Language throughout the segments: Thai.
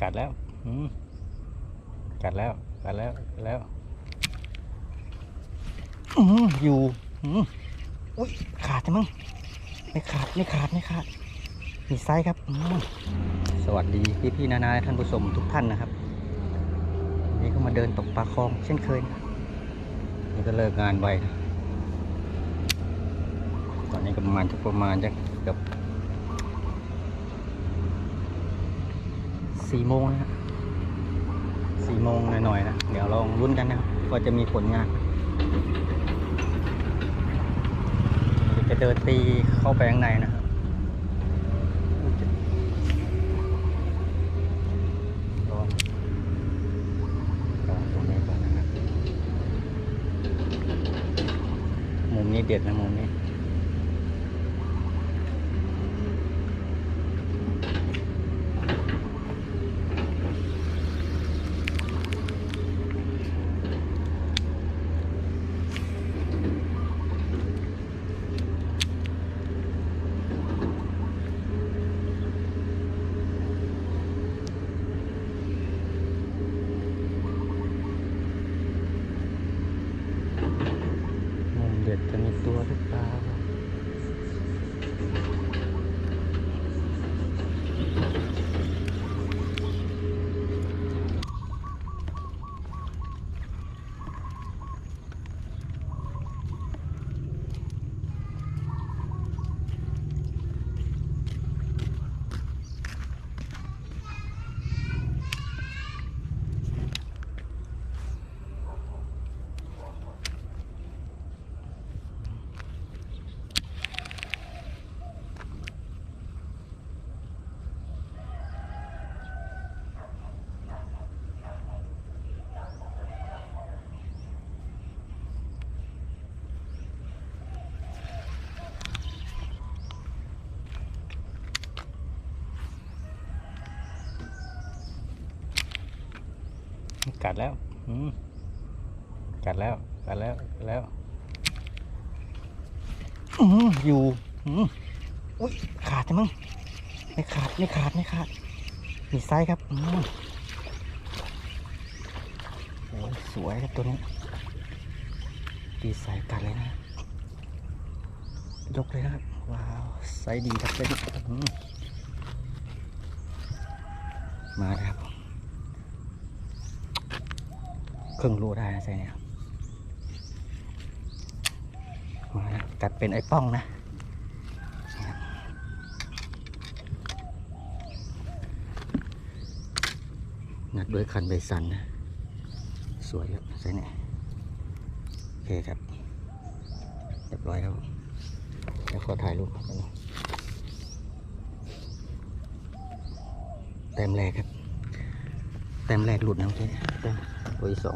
กัดแล้วกัดแล้ว กัดแล้ว กัดแล้วอยู่อุ้ยขาดใช่มั้งไม่ขาดไม่ขาดไม่ขาดมีไซส์ครับ สวัสดีพี่พี่ๆนานาท่านผู้ชมทุกท่านนะครับวันนี้ก็มาเดินตกปลาคลองเช่นเคยนะนี่ก็เลิกงานไวนะตอนนี้ก็ประมาณจะประมาณจะเกือบ สี่โมงนะฮะสี่โมงหน่อยๆนะ เดี๋ยวลองรุ้นกันนะครับว่าจะมีผลงานจะเดินตีเข้าไปข้างในนะครับลองตรงนี้ก่อนนะครับมุมนี้เด็ดนะมุมนี้ มุมเด็ดจะมีตัวหรือเปล่า กัดแล้วกัดแล้ว กัดแล้วกัดแล้วอยู่อุ้ยขาดใช่มั้งไม่ขาดไม่ขาดไม่ขาด มีไซส์ครับโอ้ยสวยครับตัวนี้ดีไซน์กัดเลยนะ ยกเลยนะครับ ว้าว ไซส์ดีครับไซส์ดีมมาแล้วครับ ครึ่งรูได้นะไซส์นี่ยมาแล้วกัดเป็นไอ้ป้องนะงัดด้วยคันใบสันนะ สวยครับไซส์เนี่ยโอเคครับเรียบร้อยครับเดี๋ยวขอถ่ายรูปครับแต้มแรกครับ แต้มแรกหลุดนะโอเคแต้ม ตัวที่ส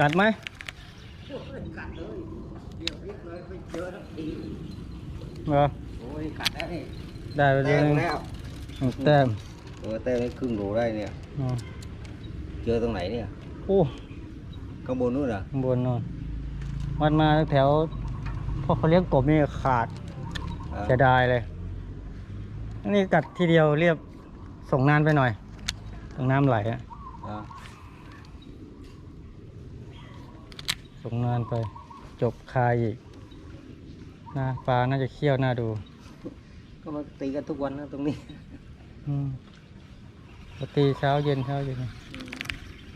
กัดไหมกัดเลยเดี๋ยวพลิกเลยไม่เจอสักทีเหรอโอ้ยกัดแล้วนี่ได้ไปเลแต้ยมแล้วแต้มโอ้ยแต้มได้ครึ่งโลได้เนี่ย อ๋อเจอตรงไหนเนี่ยโอ้ข้างบนนู่นเหรอข้างบนนอนวัดมาแถวพอเขาเลี้ยงกบนี่ขาดเอออจะได้เลยอันนี้กัดทีเดียวเรียบส่งนานไปหน่อยตรงน้ำไหลอะเออ ส่งนานไป จบคายอีกหน้าปลาน่าจะเคี่ยวน่าดู ก็มาตีกันทุกวันนะตรงนี้อืมปกติเช้าเย็นเช้าเย็น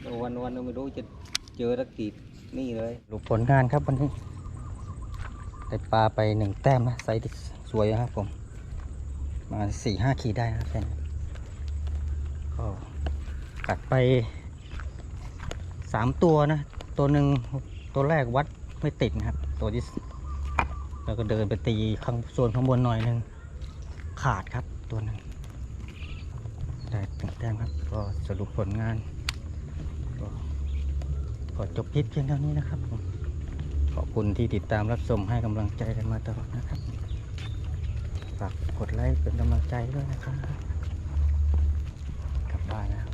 แต่วันวันๆไม่รู้จะเจอสักกี่นี่เลยรูปผลงานครับวันนี้ได้ปลาไปหนึ่งแต้มนะไซส์ที่สวยนะครับผมมาสี่ห้าขีดได้นะครับแค่นี้ก็กัดไปสามตัวนะ ตัวหนึ่ง ตัวแรกวัดไม่ติดนะครับ ตัวที่สแล้วก็เดินไปตีข้างส่วนข้างบนหน่อยหนึ่งขาดครับตัวหนึ่งได้หนึ่งแต้มครับก็สรุปผลงานก็ขอจบคลิปเพียงเท่านี้นะครับ ขอบคุณที่ติดตามรับชมให้กำลังใจกันมาตลอดนะครับฝากกดไลค์เป็นกำลังใจด้วยนะครับ